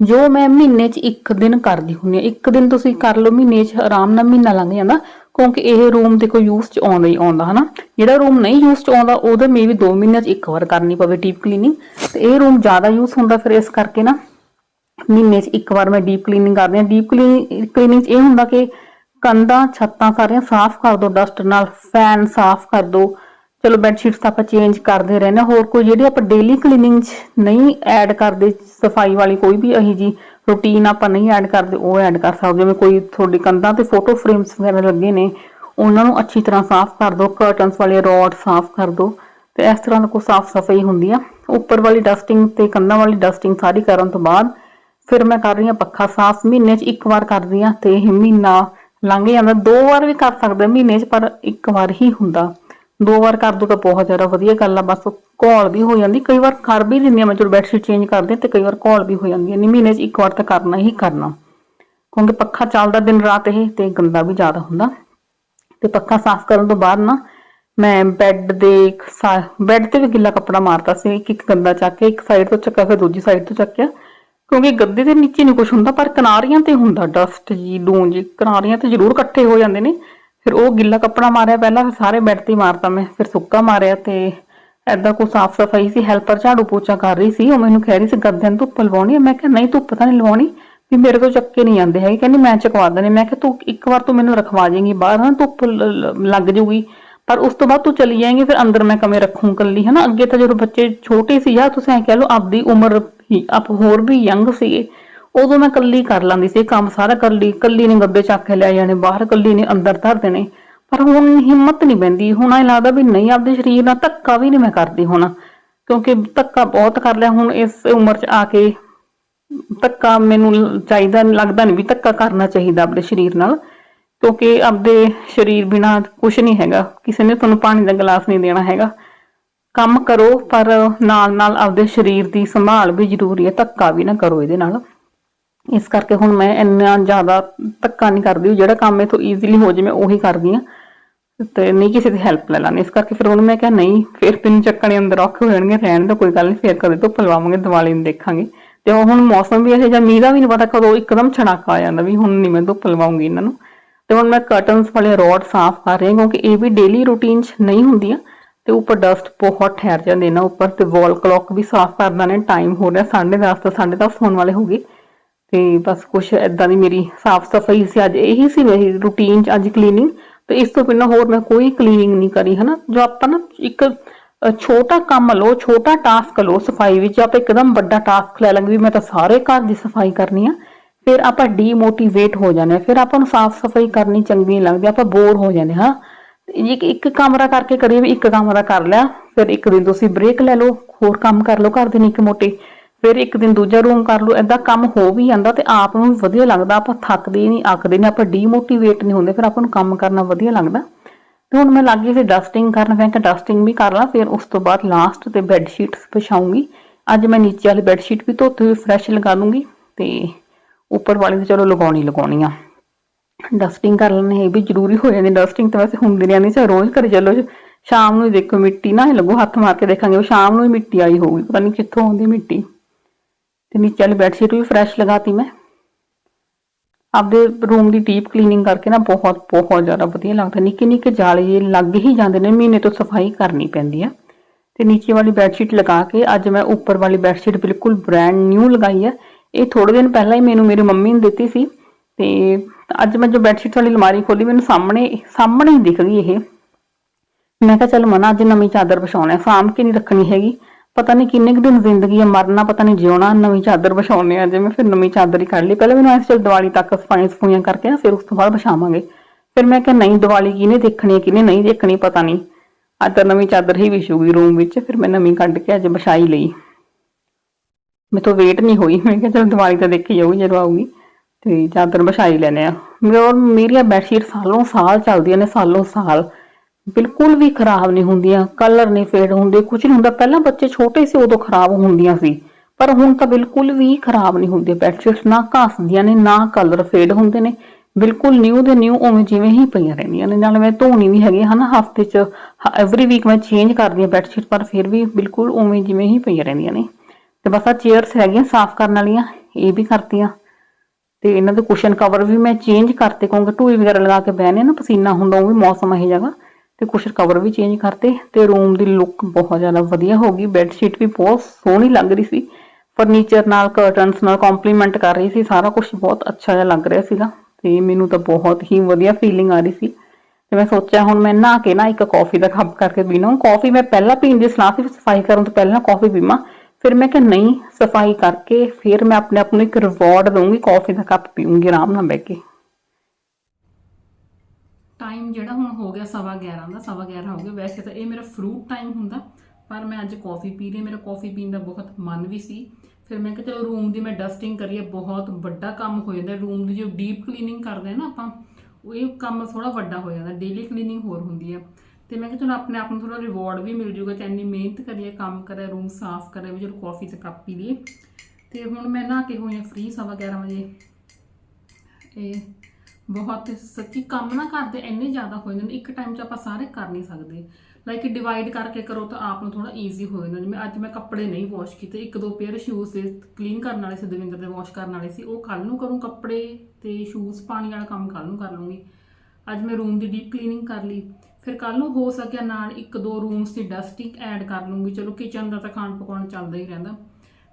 ਜੋ ਮੈਂ ਮਹੀਨੇ 'ਚ ਇੱਕ ਦਿਨ ਕਰਦੀ ਹੁੰਦੀ ਹਾਂ। ਇੱਕ ਦਿਨ ਤੁਸੀਂ ਕਰ ਲਓ, ਮਹੀਨੇ 'ਚ ਆਰਾਮ ਨਾਲ ਮਹੀਨਾ ਲੰਘ ਜਾਂਦਾ। ਕਿਉਂਕਿ ਇਹ ਰੂਮ ਤੇ ਯੂਜ਼ 'ਚ ਆਉਂਦਾ ਹੀ ਆਉਂਦਾ, ਹਨਾ? ਜਿਹੜਾ ਰੂਮ ਨਹੀਂ ਯੂਜ਼ 'ਚ ਆਉਂਦਾ, ਉਹਦੇ ਮੇਬੀ 2 ਮਹੀਨਿਆਂ 'ਚ ਇੱਕ ਵਾਰ ਕਰਨੀ ਪਵੇ ਡੀਪ ਕਲੀਨਿੰਗ ਤੇ ਇਹ ਰੂਮ ਜ਼ਿਆਦਾ ਯੂਜ਼ ਹੁੰਦਾ ਫਿਰ ਇਸ ਕਰਕੇ ਨਾ, ਮਹੀਨੇ 'ਚ ਇੱਕ ਵਾਰ ਮੈਂ ਡੀਪ ਕਲੀਨਿੰਗ ਕਰਦੀ ਹਾਂ। ਡੀਪ ਕਲੀਨਿੰਗ 'ਚ ਇਹ ਹੁੰਦਾ ਕਿ ਕੰਧਾਂ, ਛੱਤਾਂ ਸਾਰੀਆਂ ਸਾਫ਼ ਕਰ ਦੋ ਡਸਟ ਨਾਲ ਫੈਨ ਸਾਫ਼ ਕਰ ਦੋ। ਚਲੋ ਬੈੱਡ ਸ਼ੀਟਸ ਆਪਾਂ ਚੇਂਜ ਕਰਦੇ ਰਹਿੰਦੇ ਹੋਰ ਕੋਈ ਜਿਹੜੀ ਆਪਾਂ ਡੇਲੀ ਕਲੀਨਿੰਗ 'ਚ ਨਹੀਂ ਐਡ ਕਰਦੇ, ਸਫ਼ਾਈ ਵਾਲੀ ਕੋਈ ਵੀ ਅਹੀ ਜੀ ਰੂਟੀਨ ਆਪਾਂ ਨਹੀਂ ਐਡ ਕਰਦੇ, ਉਹ ਐਡ ਕਰ ਸਕਦੇ ਜਿਵੇਂ ਕੋਈ ਤੁਹਾਡੇ ਕੰਧਾਂ ਤੇ ਫੋਟੋ ਫਰੇਮਸ ਵਗੈਰਾ ਲੱਗੇ ਨੇ, ਉਹਨਾਂ ਨੂੰ ਅੱਛੀ ਤਰ੍ਹਾਂ ਸਾਫ਼ ਕਰ ਦੋ ਕਰਟਨਸ ਵਾਲੇ ਰੋਡ ਸਾਫ਼ ਕਰ ਦੋ ਤੇ ਇਸ ਤਰ੍ਹਾਂ ਦਾ ਕੋਈ ਸਾਫ਼ ਸਫ਼ਾਈ ਹੁੰਦੀ ਆ। ਉੱਪਰ ਵਾਲੀ ਡਸਟਿੰਗ ਤੇ ਕੰਧਾਂ ਵਾਲੀ ਡਸਟਿੰਗ ਸਾਰੀ ਕਰਨ ਤੋਂ ਬਾਅਦ ਫਿਰ ਮੈਂ ਕਰ ਰਹੀ ਹਾਂ ਪੱਖਾ ਸਾਫ਼। ਮਹੀਨੇ 'ਚ ਇੱਕ ਵਾਰ ਕਰਦੀ ਹਾਂ ਤੇ ਮਹੀਨਾ ਲੰਘ ਜਾਂਦਾ। ਦੋ ਵਾਰ ਵੀ ਕਰ ਸਕਦੇ ਮਹੀਨੇ 'ਚ, ਪਰ ਇੱਕ ਵਾਰ ਹੀ ਹੁੰਦਾ। ਦੋ ਵਾਰ ਕਰ ਦੋ ਤਾਂ ਬਹੁਤ ਜ਼ਿਆਦਾ ਵਧੀਆ ਗੱਲ ਆ, ਬਸ ਘੋਲ ਵੀ ਹੋ ਜਾਂਦੀ, ਕਈ ਵਾਰ ਕਰ ਵੀ ਦਿੰਦੀ ਹਾਂ ਮੈਂ ਜਦੋਂ ਬੈਡਸ਼ੀਟ ਚੇਂਜ ਕਰਦੇ ਤੇ ਕਈ ਵਾਰ ਘੋਲ ਵੀ ਹੋ ਜਾਂਦੀ ਹੈ ਨਹੀਂ ਮਹੀਨੇ 'ਚ ਇੱਕ ਵਾਰ ਤਾਂ ਕਰਨਾ ਹੀ ਕਰਨਾ। ਕਿਉਂਕਿ ਪੱਖਾ ਚੱਲਦਾ ਦਿਨ ਰਾਤ ਇਹ ਤੇ ਗੰਦਾ ਵੀ ਜ਼ਿਆਦਾ ਹੁੰਦਾ। ਤੇ ਪੱਖਾ ਸਾਫ਼ ਕਰਨ ਤੋਂ ਬਾਅਦ ਨਾ ਮੈਂ ਬੈੱਡ ਦੇ ਬੈੱਡ ਤੇ ਵੀ ਗਿੱਲਾ ਕੱਪੜਾ ਮਾਰਤਾ ਸੀ, ਇੱਕ ਇੱਕ ਗੰਦਾ ਚੱਕ ਕੇ, ਇੱਕ ਸਾਈਡ ਤੋਂ ਚੱਕਿਆ, ਫਿਰ ਦੂਜੀ ਸਾਈਡ ਤੋਂ ਚੱਕਿਆ। ਕਿਉਂਕਿ ਗੱਦੇ ਦੇ ਨੀਚੇ ਨਹੀਂ ਕੁਝ ਹੁੰਦਾ, ਪਰ ਕਿਨਾਰੀਆਂ ਤੇ ਹੁੰਦਾ ਡਸਟ ਜੀ ਡੂੰ ਜੀ, ਕਿਨਾਰੀਆਂ ਤੇ ਜ਼ਰੂਰ ਇਕੱਠੇ ਹੋ ਜਾਂਦੇ ਨੇ। ਫਿਰ ਉਹ ਗਿੱਲਾ ਕੱਪੜਾ ਮਾਰਿਆ, ਪਹਿਲਾਂ ਫਿਰ ਸਾਰੇ ਬੈੱਡ ਤੇ ਹੀ ਮਾਰਤਾ ਮੈਂ, ਫਿਰ ਸੁੱਕਾ ਮਾਰਿਆ ਤੇ ਐਦਾਂ ਕੋ ਸਾਫ਼ ਸਫ਼ਾਈ ਸੀ ਹੈਲਪਰ ਝਾੜੂ ਪੋਚਾ ਕਰ ਰਹੀ ਸੀ, ਉਹ ਮੈਨੂੰ ਕਹਿ ਰਹੀ ਸੀ ਗੱਦਿਆਂ ਨੂੰ ਧੁੱਪ ਲਵਾਉਣੀ ਹੈ? ਮੈਂ ਕਿਹਾ, ਨਹੀਂ, ਧੁੱਪ ਤਾਂ ਨਹੀਂ ਲਵਾਉਣੀ, ਵੀ ਮੇਰੇ ਤੋਂ ਚੱਕੇ ਨਹੀਂ ਜਾਂਦੇ ਹੈਗੇ। ਕਹਿੰਦੀ, ਮੈਂ ਚਕਵਾ ਦਨੇ ਮੈਂ ਕਿਹਾ, ਤੂੰ ਇੱਕ ਵਾਰ ਤੂੰ ਮੈਨੂੰ ਰਖਵਾ ਜਾਏਂਗੀ, ਬਾਹਰ ਨਾ ਧੁੱਪ ਲੱਗ ਜਾਊਗੀ, ਪਰ ਉਸ ਤੋਂ ਬਾਅਦ ਤੂੰ ਚਲੀ ਜਾਏਂਗੀ, ਫਿਰ ਅੰਦਰ ਮੈਂ ਕਮੇ ਰੱਖੂੰ ਕੱਲੀ ਹਨਾ, ਅੱਗੇ ਤਾਂ ਜਦੋਂ ਬੱਚੇ ਛੋਟੇ ਸੀ, ਜਾਂ ਤੁਸੀਂ ਐ ਕਹਿ ਲਓ, ਆਪਦੀ ਉਮਰ ਹੀ, ਆਪ ਹੋਰ ਵੀ ਯੰਗ ਸੀਗੇ। ਉਦੋਂ ਮੈਂ ਕੱਲੀ ਕਰ ਲੈਂਦੀ ਸੀ ਕੰਮ ਸਾਰਾ ਕੱਲੀ ਕੱਲੀ ਨੇ ਗੱਬੇ ਚੱਕ ਕੇ ਲੈ ਜਾਣੇ, ਬਾਹਰ ਕੱਲੀ ਨੇ ਅੰਦਰ ਧਰ ਦੇਣੇ। ਪਰ ਹੁਣ ਹਿੰਮਤ ਨਹੀਂ ਪੈਂਦੀ, ਹੁਣ ਐ ਲੱਗਦਾ ਵੀ ਨਹੀਂ, ਆਪਦੇ ਸਰੀਰ ਨਾਲ ਧੱਕਾ ਵੀ ਨਹੀਂ ਮੈਂ ਕਰਦੀ ਹੁਣ। ਕਿਉਂਕਿ ਧੱਕਾ ਬਹੁਤ ਕਰ ਲਿਆ, ਹੁਣ ਇਸ ਉਮਰ 'ਚ ਆ ਕੇ ਧੱਕਾ ਮੈਨੂੰ ਚਾਹੀਦਾ, ਲੱਗਦਾ ਨਹੀਂ ਵੀ ਧੱਕਾ ਕਰਨਾ ਚਾਹੀਦਾ ਆਪਣੇ ਸਰੀਰ ਨਾਲ। ਕਿਉਂਕਿ ਆਪਦੇ ਸਰੀਰ ਬਿਨਾ ਕੁਝ ਨਹੀਂ ਹੈਗਾ, ਕਿਸੇ ਨੇ ਤੁਹਾਨੂੰ ਪਾਣੀ ਦਾ ਗਲਾਸ ਨਹੀਂ ਦੇਣਾ ਹੈਗਾ। ਕੰਮ ਕਰੋ, ਪਰ ਨਾਲ ਨਾਲ ਆਪਦੇ ਸਰੀਰ ਦੀ ਸੰਭਾਲ ਵੀ ਜ਼ਰੂਰੀ ਹੈ, ਧੱਕਾ ਵੀ ਨਾ ਕਰੋ ਇਹਦੇ ਨਾਲ। ਇਸ ਕਰਕੇ ਹੁਣ ਮੈਂ ਇੰਨਾ ਜ਼ਿਆਦਾ ਧੱਕਾ ਨਹੀਂ ਕਰਦੀ, ਜਿਹੜਾ ਕੰਮ ਇਥੋਂ ਈਜ਼ੀਲੀ ਹੋ ਜੇ ਮੈਂ ਉਹੀ ਕਰਦੀ ਆ ਤੇ ਨਹੀਂ ਕਿਸੇ ਦੀ ਹੈਲਪ ਲੈ ਲਾਂਗੀ। ਇਸ ਕਰਕੇ ਫਿਰ ਉਹਨੂੰ ਮੈਂ ਕਿਹਾ ਨਹੀਂ, ਫਿਰ ਪਿੰਨ ਚੱਕਣੇ ਅੰਦਰ ਔਖੇ ਹੋ ਜਾਣਗੇ, ਰਹਿਣ ਦਾ ਕੋਈ ਗੱਲ ਨਹੀਂ, ਫਿਰ ਕਦੇ ਧੁੱਪ ਲਵਾਵਾਂਗੇ, ਦੀਵਾਲੀ ਨੂੰ ਦੇਖਾਂਗੇ। ਤੇ ਹੁਣ ਮੌਸਮ ਵੀ ਇਹੋ ਜਿਹਾ, ਮੀਂਹ ਦਾ ਵੀ ਨਹੀਂ ਪਤਾ ਕਦੋਂ ਇੱਕਦਮ ਛਣਾਕਾ ਆ ਜਾਂਦਾ ਵੀ ਹੁਣ ਨਹੀਂ ਮੈਂ ਧੁੱਪ ਲਵਾਉਂਗੀ ਇਹਨਾਂ ਨੂੰ। ਤੇ ਹੁਣ ਮੈਂ ਕਰਟਨਸ ਵਾਲੇ ਰੋਡ ਸਾਫ਼ ਕਰ ਰਹੀ ਹਾਂ, ਕਿਉਂਕਿ ਇਹ ਵੀ ਡੇਲੀ ਰੂਟੀਨ 'ਚ ਨਹੀਂ ਹੁੰਦੀਆਂ। ਤੇ ਉੱਪਰ ਡਸਟ ਬਹੁਤ ਠਹਿਰ ਜਾਂਦੇ ਇਹਨਾਂ ਉੱਪਰ, ਤੇ ਵਾਲ ਕਲੌਕ ਵੀ ਸਾਫ਼ ਕਰਦਾ ਨੇ ਟਾਈਮ ਹੋ ਰਿਹਾ 10:30 ਤੋਂ 10:30 ਹੋਣ ਵਾਲੇ ਹੋ ਗਏ। ਤੇ ਬਸ ਕੁਛ ਏਦਾਂ ਦੀ ਮੇਰੀ ਸਾਫ਼ ਸਫ਼ਾਈ ਸੀ, ਅੱਜ ਇਹੀ ਸੀ ਮੇਰੀ ਰੂਟੀਨ ਚ ਅੱਜ ਕਲੀਨਿੰਗ ਤੇ ਇਸ ਤੋਂ ਬਿਨਾਂ ਹੋਰ ਮੈਂ ਕੋਈ ਕਲੀਨਿੰਗ ਨਹੀਂ ਕਰੀ, ਹਨਾ? ਜੋ ਆਪਾਂ ਨਾ ਇੱਕ ਛੋਟਾ ਕੰਮ ਲਓ, ਛੋਟਾ ਟਾਸਕ ਲਓ ਸਫ਼ਾਈ ਵਿੱਚ ਆਪਾਂ ਇੱਕਦਮ ਵੱਡਾ ਟਾਸਕ ਲੈ ਲਾਂਗੇ ਵੀ ਮੈਂ ਤਾਂ ਸਾਰੇ ਘਰ ਦੀ ਸਫ਼ਾਈ ਕਰਨੀ ਆ, ਫਿਰ ਆਪਾਂ ਡੀਮੋਟੀਵੇਟ ਹੋ ਜਾਂਦੇ ਹਾਂ ਫਿਰ ਆਪਾਂ ਨੂੰ ਸਾਫ਼ ਸਫ਼ਾਈ ਕਰਨੀ ਚੰਗੀ ਨਹੀਂ ਲੱਗਦੀ, ਆਪਾਂ ਬੋਰ ਹੋ ਜਾਂਦੇ ਹਾਂ? ਤੇ ਇੱਕ ਕਮਰਾ ਕਰਕੇ ਕਰੀਏ ਵੀ ਇੱਕ ਕਮਰਾ ਕਰ ਲਿਆ, ਫਿਰ ਇੱਕ ਦਿਨ ਤੁਸੀਂ ਬ੍ਰੇਕ ਲੈ ਲਓ, ਹੋਰ ਕੰਮ ਕਰ ਲਓ ਘਰ ਦੇ ਨਿੱਕੇ ਮੋਟੇ ਫਿਰ ਇੱਕ ਦਿਨ ਦੂਜਾ ਰੂਮ ਕਰ ਲਓ, ਏਦਾਂ ਕੰਮ ਹੋ ਵੀ ਜਾਂਦਾ ਤੇ ਆਪ ਨੂੰ ਵਧੀਆ ਲੱਗਦਾ, ਆਪਾਂ ਥੱਕਦੇ ਨਹੀਂ, ਅੱਕਦੇ ਨਹੀਂ, ਆਪਾਂ ਡੀਮੋਟੀਵੇਟ ਨਹੀਂ ਹੁੰਦੇ, ਫਿਰ ਆਪਾਂ ਨੂੰ ਕੰਮ ਕਰਨਾ ਵਧੀਆ ਲੱਗਦਾ। ਤੇ ਹੁਣ ਮੈਂ ਲੱਗੀ ਸੀ ਡਸਟਿੰਗ ਕਰਨ, ਮੈਂ ਕਿਹਾ ਡਸਟਿੰਗ ਵੀ ਕਰ ਲਾਂ, ਫਿਰ ਉਸ ਤੋਂ ਬਾਅਦ ਲਾਸਟ ਤੇ ਬੈੱਡ ਸ਼ੀਟਸ ਵਿਛਾਉਂਗੀ ਅੱਜ ਮੈਂ ਨੀਚੇ ਵਾਲੀ ਬੈੱਡ ਸ਼ੀਟ ਵੀ ਧੋਤੀ ਹੋਈ ਫਰੈਸ਼ ਲਗਾ ਦੂੰਗੀ ਤੇ ਉੱਪਰ ਵਾਲੀ ਤਾਂ ਚਲੋ ਲਗਾਉਣੀ ਲਗਾਉਣੀ ਆ। ਡਸਟਿੰਗ ਕਰ ਲੈਣੀ ਇਹ ਵੀ ਜ਼ਰੂਰੀ ਹੋ ਜਾਂਦੀ ਡਸਟਿੰਗ ਤਾਂ ਵੈਸੇ ਹੁੰਦੀ ਰਹਿੰਦੀ ਚਾਹੇ ਰੋਜ਼ ਕਰੀ ਚੱਲੋ ਸ਼ਾਮ ਨੂੰ ਦੇਖੋ ਮਿੱਟੀ ਨਾ ਹੀ ਲੱਗੋ, ਹੱਥ ਮਾਰ ਕੇ ਦੇਖਾਂਗੇ, ਵੀ ਸ਼ਾਮ ਨੂੰ ਹੀ ਮਿੱਟੀ ਆਈ ਹੋਊਗੀ, ਪਤਾ ਨਹੀਂ ਕਿੱਥੋਂ ਆਉਂਦੀ ਮਿੱਟੀ। ਤੇ ਨੀਚੇ ਵਾਲੀ ਬੈੱਡਸ਼ੀਟ ਵੀ ਫਰੈਸ਼ ਲਗਾਤੀ ਮੈਂ। ਆਪਦੇ ਰੂਮ ਦੀ ਡੀਪ ਕਲੀਨਿੰਗ ਕਰਕੇ ਨਾ ਬਹੁਤ ਬਹੁਤ ਜ਼ਿਆਦਾ ਵਧੀਆ ਲੱਗਦਾ। ਨਿੱਕੇ ਨਿੱਕੇ ਜਾਲੇ ਜਿਹੇ ਲੱਗ ਹੀ ਜਾਂਦੇ ਨੇ, ਮਹੀਨੇ ਤੋਂ ਸਫ਼ਾਈ ਕਰਨੀ ਪੈਂਦੀ ਆ। ਤੇ ਨੀਚੇ ਵਾਲੀ ਬੈੱਡਸ਼ੀਟ ਲਗਾ ਕੇ ਅੱਜ ਮੈਂ ਉੱਪਰ ਵਾਲੀ ਬੈੱਡਸ਼ੀਟ ਬਿਲਕੁਲ ਬ੍ਰੈਂਡ ਨਿਊ ਲਗਾਈ ਹੈ ਇਹ ਥੋੜੇ ਦਿਨ ਪਹਿਲਾਂ ਹੀ ਮੈਨੂੰ ਮੇਰੀ ਮੰਮੀ ਨੇ ਦਿੱਤੀ ਸੀ। ਤੇ ਅੱਜ ਮੈਂ ਜੋ ਬੈੱਡ ਸ਼ੀਟ ਵਾਲੀ ਅਲਮਾਰੀ ਖੋਲੀ, ਮੈਨੂੰ ਸਾਹਮਣੇ ਸਾਹਮਣੇ ਹੀ ਦਿਖ ਗਈ ਇਹ। ਮੈਂ ਕਿਹਾ ਚੱਲ ਮਨਾ, ਅੱਜ ਨਵੀਂ ਚਾਦਰ ਵਿਛਾਉਣਾ ਹੈ ਸਾਂਭ ਕੇ ਨਹੀਂ ਰੱਖਣੀ ਹੈਗੀ? ਪਤਾ ਨਹੀਂ ਕਿੰਨੇ ਕੁ ਦਿਨ ਜ਼ਿੰਦਗੀ ਹੈ, ਮਰਨਾ ਪਤਾ ਨਹੀਂ ਜਿਉਣਾ, ਨਵੀਂ ਚਾਦਰ ਵਿਛਾਉਣੇ ਆ ਜੇ ਫਿਰ ਨਵੀਂ ਚਾਦਰ ਹੀ ਕੱਢ ਲਈ। ਪਹਿਲਾਂ ਮੈਨੂੰ ਐਸ ਚੱਲ ਦੀਵਾਲੀ ਤੱਕ ਸਫਾਈਆਂ ਸਫੂਈਆਂ ਕਰਕੇ ਨਾ, ਫਿਰ ਉਸ ਤੋਂ ਬਾਅਦ ਵਿਛਾਵਾਂਗੇ। ਫਿਰ ਮੈਂ ਕਿਹਾ, ਨਹੀਂ, ਦੀਵਾਲੀ ਕਿਹਨੇ ਦੇਖਣੀ ਹੈ, ਕਿਹਨੇ ਨਹੀਂ ਦੇਖਣੀ, ਪਤਾ ਨਹੀਂ ਅੱਜ ਤਾਂ ਨਵੀਂ ਚਾਦਰ ਹੀ ਵਿਛੂਗੀ ਰੂਮ ਵਿੱਚ, ਫਿਰ ਮੈਂ ਨਵੀਂ ਕੱਢ ਕੇ ਅੱਜ ਵਿਛਾਈ ਲਈ। ਮੈਂ ਤੋਂ ਵੇਟ ਨਹੀਂ ਹੋਈ, ਮੈਂ ਕਿਹਾ, ਚਲ ਦੀਵਾਲੀ ਤਾਂ ਦੇਖੀ ਜਾਊਗੀ, ਜਦੋਂ ਆਊਗੀ। ਤੇ ਚਾਦਰ ਵਿਛਾਈ ਲੈਨੇ ਆ। ਮੇਰ ਮੇਰੀਆਂ ਬੈਡਸ਼ੀਟ ਸਾਲੋਂ ਸਾਲ ਚੱਲਦੀਆਂ ਨੇ, ਸਾਲੋਂ ਸਾਲ। ਬਿਲਕੁਲ ਵੀ ਖਰਾਬ ਨਹੀਂ ਹੁੰਦੀਆਂ ਕਲਰ ਨਹੀਂ ਫੇਡ ਹੁੰਦੇ ਕੁਝ ਨਹੀਂ ਹੁੰਦਾ। ਪਹਿਲਾਂ ਬੱਚੇ ਛੋਟੇ ਸੀ, ਉਦੋਂ ਖਰਾਬ ਹੁੰਦੀਆਂ ਸੀ। ਪਰ ਹੁਣ ਤਾਂ ਬਿਲਕੁਲ ਵੀ ਖਰਾਬ ਨਹੀਂ ਹੁੰਦੀਆਂ ਬੈਡਸ਼ੀਟਸ ਨਾ ਘਸਦੀਆਂ ਨੇ, ਨਾ ਕਲਰ ਫੇਡ ਹੁੰਦੇ ਨੇ। ਬਿਲਕੁਲ ਨਿਊ ਦੇ ਨਿਊ ਉਵੇਂ ਜਿਵੇਂ ਹੀ ਪਈਆਂ ਰਹਿੰਦੀਆਂ ਨੇ। ਨਾਲ ਮੈਂ ਧੋਣੀ ਵੀ ਹੈਗੀ ਹਨਾ, ਹਫ਼ਤੇ ਚ ਐਵਰੀ ਵੀਕ ਮੈਂ ਚੇਂਜ ਕਰਦੀ ਹਾਂ ਬੈਡਸ਼ੀਟ ਪਰ ਫਿਰ ਵੀ ਬਿਲਕੁਲ ਉਵੇਂ ਜਿਵੇਂ ਹੀ ਪਈਆਂ ਰਹਿੰਦੀਆਂ ਨੇ। ਤੇ ਬਸ ਆ ਚੇਅਰਸ ਹੈਗੀਆਂ ਸਾਫ਼ ਕਰਨ ਵਾਲੀਆਂ, ਇਹ ਵੀ ਕਰਤੀਆਂ। ਤੇ ਇਹਨਾਂ ਦੇ ਕੁਸ਼ਨ ਕਵਰ ਵੀ ਮੈਂ ਚੇਂਜ ਕਰਤੇ, ਕਿਉਂਕਿ ਢੂਈ ਵਗੈਰਾ ਲਗਾ ਕੇ ਬਹਿਨੇ ਨਾ ਪਸੀਨਾ ਹੁੰਦਾ, ਉਹ ਵੀ ਮੌਸਮ ਇਹ ਜਗ੍ਹਾ ਤੇ ਕੁਛ ਕਵਰ ਵੀ ਚੇਂਜ ਕਰਤੇ ਤੇ ਰੂਮ ਦੀ ਲੁੱਕ ਬਹੁਤ ਜ਼ਿਆਦਾ ਵਧੀਆ ਹੋ ਗਈ ਬੈੱਡ ਸ਼ੀਟ ਵੀ ਬਹੁਤ ਸੋਹਣੀ ਲੱਗ ਰਹੀ ਸੀ ਫਰਨੀਚਰ ਨਾਲ ਕਰਟਨਸ ਨਾਲ ਕੰਪਲੀਮੈਂਟ ਕਰ ਰਹੀ ਸੀ, ਸਾਰਾ ਕੁਝ ਬਹੁਤ ਅੱਛਾ ਜਿਹਾ ਲੱਗ ਰਿਹਾ ਸੀਗਾ ਤੇ ਮੈਨੂੰ ਤਾਂ ਬਹੁਤ ਹੀ ਵਧੀਆ ਫੀਲਿੰਗ ਆ ਰਹੀ ਸੀ। ਤੇ ਮੈਂ ਸੋਚਿਆ ਹੁਣ ਮੈਂ ਨਹਾ ਕੇ ਨਾ ਇੱਕ ਕਾਫੀ ਦਾ ਕੱਪ ਕਰਕੇ ਪੀਣਾ ਕਾਫੀ ਮੈਂ ਪਹਿਲਾਂ ਪੀਣ ਦੀ ਸਲਾਹ ਸੀ ਸਫ਼ਾਈ ਕਰਨ ਤੋਂ ਪਹਿਲਾਂ ਕਾਫੀ ਪੀਵਾਂ, ਫਿਰ ਮੈਂ ਕਿਹਾ ਨਹੀਂ, ਸਫ਼ਾਈ ਕਰਕੇ ਫਿਰ ਮੈਂ ਆਪਣੇ ਆਪ ਨੂੰ ਇੱਕ ਰਿਵਾਰਡ ਦਊਂਗੀ ਕਾਫੀ ਦਾ ਕੱਪ ਪੀਊਂਗੀ, ਆਰਾਮ ਨਾਲ ਬਹਿ ਕੇ। ਟਾਈਮ ਜਿਹੜਾ ਹੁਣ ਹੋ ਗਿਆ ਸਵਾ 11 ਦਾ, ਸਵਾ 11 ਹੋ ਗਿਆ, ਵੈਸੇ ਤਾਂ ਇਹ ਮੇਰਾ ਫਰੂਟ ਟਾਈਮ ਹੁੰਦਾ, ਪਰ ਮੈਂ ਅੱਜ ਕਾਫੀ ਪੀ ਰਹੀ ਮੇਰਾ ਕਾਫੀ ਪੀਣ ਦਾ ਬਹੁਤ ਮਨ ਵੀ ਸੀ। ਫਿਰ ਮੈਂ ਕਿਹਾ ਚਲੋ ਰੂਮ ਦੀ ਮੈਂ ਡਸਟਿੰਗ ਕਰੀਏ, ਬਹੁਤ ਵੱਡਾ ਕੰਮ ਹੋ ਜਾਂਦਾ ਰੂਮ ਦੀ ਜੋ ਡੀਪ ਕਲੀਨਿੰਗ ਕਰਦੇ ਆ ਨਾ ਆਪਾਂ, ਉਹ ਇਹ ਕੰਮ ਥੋੜਾ ਵੱਡਾ ਹੋ ਜਾਂਦਾ ਡੇਲੀ ਕਲੀਨਿੰਗ ਹੋਰ ਹੁੰਦੀ ਆ। ਤੇ ਮੈਂ ਕਿਹਾ ਚਲੋ ਆਪਣੇ ਆਪ ਨੂੰ ਥੋੜਾ ਰਿਵਾਰਡ ਵੀ ਮਿਲ ਜੂਗਾ ਤੇ ਇੰਨੀ ਮਿਹਨਤ ਕਰੀਏ, ਕੰਮ ਕਰਿਆ ਰੂਮ ਸਾਫ਼ ਕਰਿਆ ਵੀ ਚਲੋ ਕਾਫੀ ਤੇ ਕੱਪ ਪੀ ਲਈਏ। ਤੇ ਹੁਣ ਮੈਂ ਨਹਾ ਕੇ ਹੋਈ ਹਾਂ ਫ੍ਰੀ ਸਵਾ 11 ਵਜੇ। ਇਹ ਬਹੁਤ ਸੱਚੀ ਕੰਮ ਨਾ ਕਰਦੇ ਇੰਨੇ ਜ਼ਿਆਦਾ ਹੋ ਜਾਂਦੇ ਨੇ, ਇੱਕ ਟਾਈਮ 'ਚ ਆਪਾਂ ਸਾਰੇ ਕਰ ਨਹੀਂ ਸਕਦੇ। ਲਾਈਕ ਡਿਵਾਈਡ ਕਰਕੇ ਕਰੋ ਤਾਂ ਆਪ ਨੂੰ ਥੋੜਾ ਈਜ਼ੀ ਹੋ ਜਾਂਦਾ। ਜਿਵੇਂ ਅੱਜ ਮੈਂ ਕੱਪੜੇ ਨਹੀਂ ਵਾਸ਼ ਕੀਤੇ, ਇੱਕ ਦੋ ਪੇਅਰ ਸ਼ੂਜ਼ ਦੇ ਕਲੀਨ ਕਰਨ ਵਾਲੇ ਸੀ, ਦਵਿੰਦਰ ਦੇ ਵਾਸ਼ ਕਰਨ ਵਾਲੇ ਸੀ, ਉਹ ਕੱਲ ਨੂੰ ਕਰੂੰ ਕੱਪੜੇ ਤੇ ਸ਼ੂਜ਼ ਪਾਣੀ ਵਾਲਾ ਕੰਮ ਕੱਲ ਨੂੰ ਕਰ ਲੂੰਗੀ। ਅੱਜ ਮੈਂ ਰੂਮ ਦੀ ਡੀਪ ਕਲੀਨਿੰਗ ਕਰ ਲਈ। ਫਿਰ ਕੱਲ ਨੂੰ ਹੋ ਸਕਿਆ ਨਾਲ ਇੱਕ ਦੋ ਰੂਮਸ ਦੀ ਡਸਟਿੰਗ ਐਡ ਕਰ ਲੂੰਗੀ। ਚਲੋ ਕਿਚਨ ਦਾ ਤਾਂ ਖਾਣ ਪਕਾਉਣ ਚੱਲਦਾ ਹੀ ਰਹਿੰਦਾ।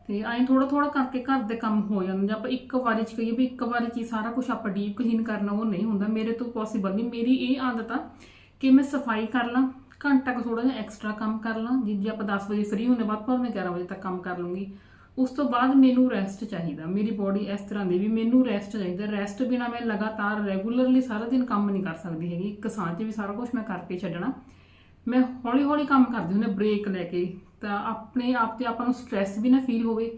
ਤੇ ਐਂ ਥੋੜਾ ਥੋੜਾ ਕਰਕੇ ਘਰ ਦੇ ਕੰਮ ਹੋ ਜਾਂਦੇ ਜੇ ਆਪਾਂ ਇੱਕ ਵਾਰੀ ਚ ਕਹੀਏ ਵੀ ਇੱਕ ਵਾਰੀ ਚ ਹੀ ਸਾਰਾ ਕੁਝ ਆਪਾਂ ਡੀਪ ਕਲੀਨ ਕਰਨਾ, ਉਹ ਨਹੀਂ ਹੁੰਦਾ। ਮੇਰੇ ਤੋਂ ਪੋਸੀਬਲ ਨਹੀਂ। ਮੇਰੀ ਇਹ ਆਦਤ ਆ ਕਿ ਮੈਂ ਸਫ਼ਾਈ ਕਰ ਲਾਂ, ਘੰਟਾ ਕੁ ਥੋੜਾ ਜਿਹਾ ਐਕਸਟਰਾ ਕੰਮ ਕਰ ਲਾਂ। ਜੇ ਜੇ ਆਪਾਂ 10 ਵਜੇ ਫ੍ਰੀ ਹੁੰਦੇ, ਬਾਅਦ ਪਰ ਮੈਂ 11 ਵਜੇ ਤੱਕ ਕੰਮ ਕਰ ਲੂੰਗੀ। ਉਸ ਤੋਂ ਬਾਅਦ ਮੈਨੂੰ ਰੈਸਟ ਚਾਹੀਦਾ। ਮੇਰੀ ਬੋਡੀ ਇਸ ਤਰ੍ਹਾਂ ਦੀ ਵੀ ਮੈਨੂੰ ਰੈਸਟ ਚਾਹੀਦਾ। ਰੈਸਟ ਬਿਨਾ ਮੈਂ ਲਗਾਤਾਰ ਰੈਗੂਲਰਲੀ ਸਾਰਾ ਦਿਨ ਕੰਮ ਨਹੀਂ ਕਰ ਸਕਦੀ ਹੈਗੀ। ਇੱਕ ਸਾਂਝ ਵੀ ਸਾਰਾ ਕੁਝ ਮੈਂ ਕਰਕੇ ਛੱਡਣਾ। ਮੈਂ ਹੌਲੀ ਹੌਲੀ ਕੰਮ ਕਰਦੀ ਹੁੰਦੀ ਬ੍ਰੇਕ ਲੈ ਕੇ। ਤਾਂ ਆਪਣੇ ਆਪ ਤੇ ਆਪਾਂ ਨੂੰ ਸਟ੍ਰੈਸ ਵੀ ਨਾ ਫੀਲ ਹੋਵੇ।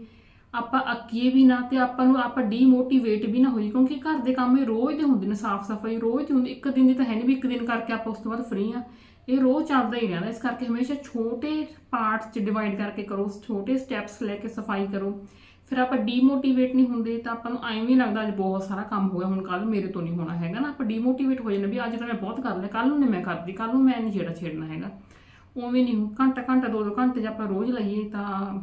ਆਪਾਂ ਅੱਕੀਏ ਵੀ ਨਾ ਤੇ ਆਪਾਂ ਨੂੰ ਆਪਾਂ ਡੀਮੋਟੀਵੇਟ ਵੀ ਨਾ ਹੋਈ ਕਿਉਂਕਿ ਘਰ ਦੇ ਕੰਮ ਇਹ ਰੋਜ਼ ਦੇ ਹੁੰਦੇ ਨੇ ਸਾਫ਼ ਸਫ਼ਾਈ ਰੋਜ਼ ਦੀ ਹੁੰਦੀ, ਇੱਕ ਦਿਨ ਦੀ ਤਾਂ ਹੈ ਨਹੀਂ ਵੀ ਇੱਕ ਦਿਨ ਕਰਕੇ ਆਪਾਂ ਉਸ ਤੋਂ ਬਾਅਦ ਫ੍ਰੀ ਆ ਇਹ ਰੋਜ਼ ਚੱਲਦਾ ਹੀ ਰਹਿੰਦਾ, ਇਸ ਕਰਕੇ ਹਮੇਸ਼ਾ ਛੋਟੇ ਪਾਰਟਸ 'ਚ ਡਿਵਾਈਡ ਕਰਕੇ ਕਰੋ, ਛੋਟੇ ਸਟੈਪਸ ਲੈ ਕੇ ਸਫ਼ਾਈ ਕਰੋ। ਫਿਰ ਆਪਾਂ ਡੀਮੋਟੀਵੇਟ ਨਹੀਂ ਹੁੰਦੇ, ਤਾਂ ਆਪਾਂ ਨੂੰ ਐਵੇਂ ਵੀ ਲੱਗਦਾ ਅੱਜ ਬਹੁਤ ਸਾਰਾ ਕੰਮ ਹੋ ਗਿਆ ਹੁਣ ਕੱਲ ਮੇਰੇ ਤੋਂ ਨਹੀਂ ਹੋਣਾ ਹੈਗਾ ਨਾ। ਆਪਾਂ ਡੀਮੋਟੀਵੇਟ ਹੋ ਜਾਂਦੇ ਵੀ ਅੱਜ ਤਾਂ ਮੈਂ ਬਹੁਤ ਕਰ ਲਿਆ ਕੱਲ ਨੂੰ ਨਹੀਂ ਮੈਂ ਕਰਦੀ ਕੱਲ ਨੂੰ ਮੈਂ ਨਹੀਂ ਛੇੜਾ ਛੇੜਨਾ ਹੈਗਾ। ਉਵੇਂ ਨਹੀਂ ਹੋ ਘੰਟਾ ਘੰਟਾ, ਦੋ ਦੋ ਘੰਟੇ ਜੇ ਆਪਾਂ ਰੋਜ਼ ਲਈਏ ਤਾਂ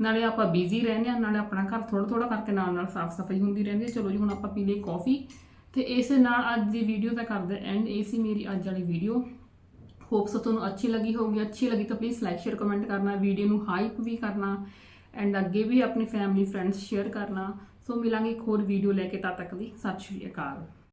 ਨਾਲੇ ਆਪਾਂ ਬਿਜ਼ੀ ਰਹਿੰਦੇ ਆ ਨਾਲੇ ਆਪਣਾ ਘਰ ਥੋੜਾ ਥੋੜਾ ਕਰਕੇ ਨਾਲ ਨਾਲ ਸਾਫ਼ ਸਫ਼ਾਈ ਹੁੰਦੀ ਰਹਿੰਦੀ ਹੈ। ਚਲੋ ਜੀ, ਹੁਣ ਆਪਾਂ ਪੀ ਲਈ ਕਾਫੀ ਤੇ ਇਸ ਨਾਲ ਅੱਜ ਦੀ ਵੀਡੀਓ ਦਾ ਕਰਦੇ ਐਂਡ ਇਹ ਸੀ ਮੇਰੀ ਅੱਜ ਵਾਲੀ ਵੀਡੀਓ ਹੋਪਸ ਤੁਹਾਨੂੰ ਅੱਛੀ ਲੱਗੀ ਹੋਊਗੀ। ਅੱਛੀ ਲੱਗੀ ਤਾਂ ਪਲੀਜ਼ ਲਾਈਕ ਸ਼ੇਅਰ ਕਮੈਂਟ ਕਰਨਾ। ਵੀਡੀਓ ਨੂੰ ਹਾਈਪ ਵੀ ਕਰਨਾ ਐਂਡ ਅੱਗੇ ਵੀ ਆਪਣੀ ਫੈਮਿਲੀ ਫਰੈਂਡਸ ਸ਼ੇਅਰ ਕਰਨਾ। ਸੋ ਮਿਲਾਂਗੇ ਇੱਕ ਹੋਰ ਵੀਡੀਓ ਲੈ ਕੇ ਤਦ ਤੱਕ ਦੀ। ਸਤਿ ਸ਼੍ਰੀ ਅਕਾਲ।